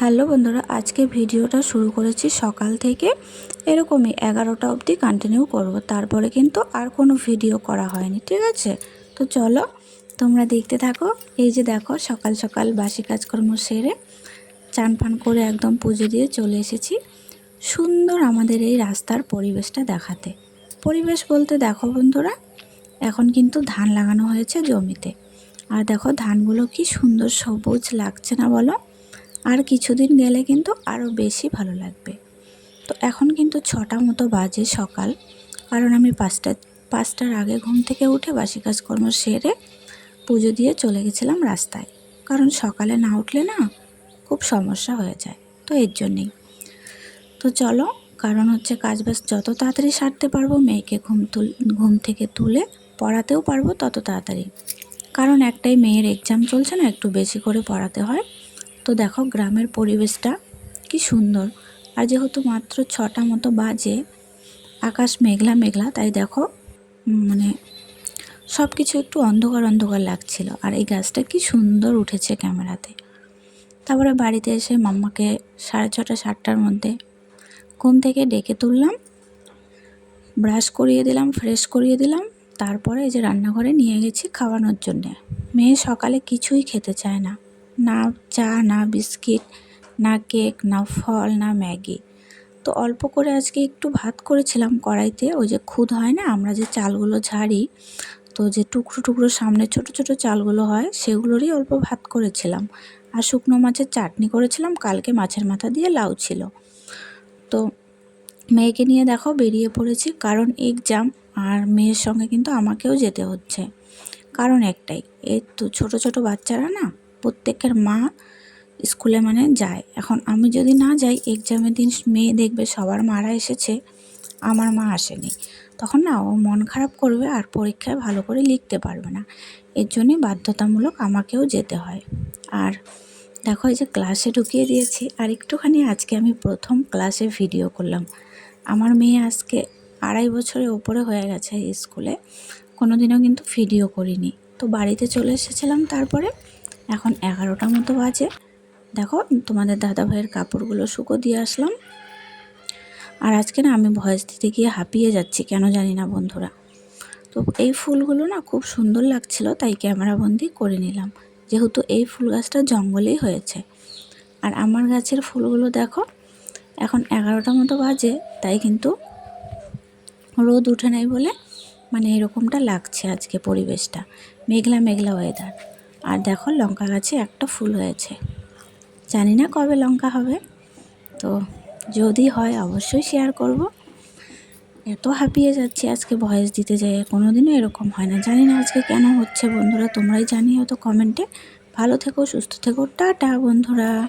Hello বন্ধুরা, আজকে ভিডিওটা শুরু করেছি সকাল থেকে। এরকমই এগারোটা অবধি কন্টিনিউ করব। তারপরে কিন্তু আর কোনো ভিডিও করা হয়নি, ঠিক আছে? তো চলো, তোমরা দেখতে থাকো। এই যে দেখো, সকাল সকাল বাসি কাজকর্ম সেরে চান ফান করে একদম পুজো দিয়ে চলে এসেছি। সুন্দর আমাদের এই রাস্তার পরিবেশটা দেখাতে। পরিবেশ বলতে দেখো বন্ধুরা, এখন কিন্তু ধান লাগানো হয়েছে জমিতে। আর দেখো ধানগুলো কি সুন্দর সবুজ লাগছে না বলো? আর কিছুদিন গেলে কিন্তু আরও বেশি ভালো লাগবে। তো এখন কিন্তু ছটা মতো বাজে সকাল। কারণ আমি পাঁচটা, পাঁচটার আগে ঘুম থেকে উঠে বাসি কাজকর্ম সেরে পুজো দিয়ে চলে গেছিলাম রাস্তায়। কারণ সকালে না উঠলে না খুব সমস্যা হয়ে যায়, তো এর জন্যেই। তো চলো, কারণ হচ্ছে কাজ বাজ যত তাড়াতাড়ি সারতে পারব, মেয়েকে ঘুম তুল, ঘুম থেকে তুলে পড়াতেও পারব তত তাড়াতাড়ি। কারণ একটাই মেয়ের এক্সাম চলছে না, একটু বেশি করে পড়াতে হয়। তো দেখো গ্রামের পরিবেশটা কি সুন্দর। আর যেহেতু মাত্র ছটা মতো বাজে, আকাশ মেঘলা মেঘলা, তাই দেখো মানে সব কিছু একটু অন্ধকার অন্ধকার লাগছিল। আর এই গাছটা কি সুন্দর উঠেছে ক্যামেরাতে। তারপরে বাড়িতে এসে মাম্মাকে সাড়ে ছটা, সাতটার মধ্যে ঘুম থেকে ডেকে তুললাম, ব্রাশ করিয়ে দিলাম, ফ্রেশ করিয়ে দিলাম। তারপরে এই যে রান্নাঘরে নিয়ে গেছি খাওয়ানোর জন্যে। মেয়ে সকালে কিছুই খেতে চায় না। না চা, না বিস্কিট, না কেক, না ফল, না ম্যাগি। তো অল্প করে আজকে একটু ভাত করেছিলাম কড়াইতে, ওই যে খুদ হয় না, আমরা যে চালগুলো ঝাড়ি, তো যে টুকরো টুকরো সামনে ছোট ছোট চালগুলো হয়, সেগুলোরই অল্প ভাত করেছিলাম। আর শুকনো মাছের চাটনি করেছিলাম, কালকে মাছের মাথা দিয়ে লাউ ছিল। তো মেয়েকে নিয়ে দেখো বেরিয়ে পড়েছি, কারণ এক্সাম আর মেয়ের সঙ্গে কিন্তু আমাকেও যেতে হচ্ছে। কারণ একটাই, এই তো ছোট ছোট বাচ্চারা না প্রত্যেকের মা স্কুলে মানে যায়। এখন আমি যদি না যাই এক্সামের দিন মেয়ে দেখবে সবার মারা এসেছে, আমার মা আসেনি। তখন না ও মন খারাপ করবে আর পরীক্ষায় ভালো করে লিখতে পারবে না। এর জন্যই বাধ্যতামূলক আমাকেও যেতে হয়। আর দেখো এই যে ক্লাসে ঢুকিয়ে দিয়েছি, আর একটুখানি আজকে আমি প্রথম ক্লাসে ভিডিও করলাম। আমার মেয়ে আজকে আড়াই বছরের ওপরে হয়ে গেছে স্কুলে। কোনো দিনও কিন্তু ভিডিও করিনি। তো বাড়িতে চলে এসেছিলাম তারপরে এখন এগারোটা মতো বাজে। দেখো, তোমাদের দাদা ভাইয়ের কাপড়গুলো শুকো দিয়ে আসলাম। আর আজকে না আমি ভয়েস দিতে গিয়ে হাঁপিয়ে যাচ্ছি, কেন জানি না বন্ধুরা। তো এই ফুলগুলো না খুব সুন্দর লাগছিল, তাই ক্যামেরাবন্দি করে নিলাম। যেহেতু এই ফুল গাছটা জঙ্গলেই হয়েছে। আর আমার গাছের ফুলগুলো দেখো, এখন এগারোটা মতো বাজে, তাই কিন্তু রোদ উঠে নাই বলে মানে এরকমটা লাগছে আজকে পরিবেশটা। মেঘলা মেঘলা ওয়েদার আর দেখো লঙ্কা গাছে একটা ফুল হয়েছে। জানি না কবে লঙ্কা হবে। তো যদি হয় অবশ্যই শেয়ার করব। এত হাঁপিয়ে যাচ্ছি আজকে ভয়েস দিতে যাই কোনো দিনও এরকম হয় না। জানি না আজকে কেন হচ্ছে বন্ধুরা, তোমরাই জানিও তো কমেন্টে ভালো থেকো, সুস্থ থেকো। টাটা বন্ধুরা।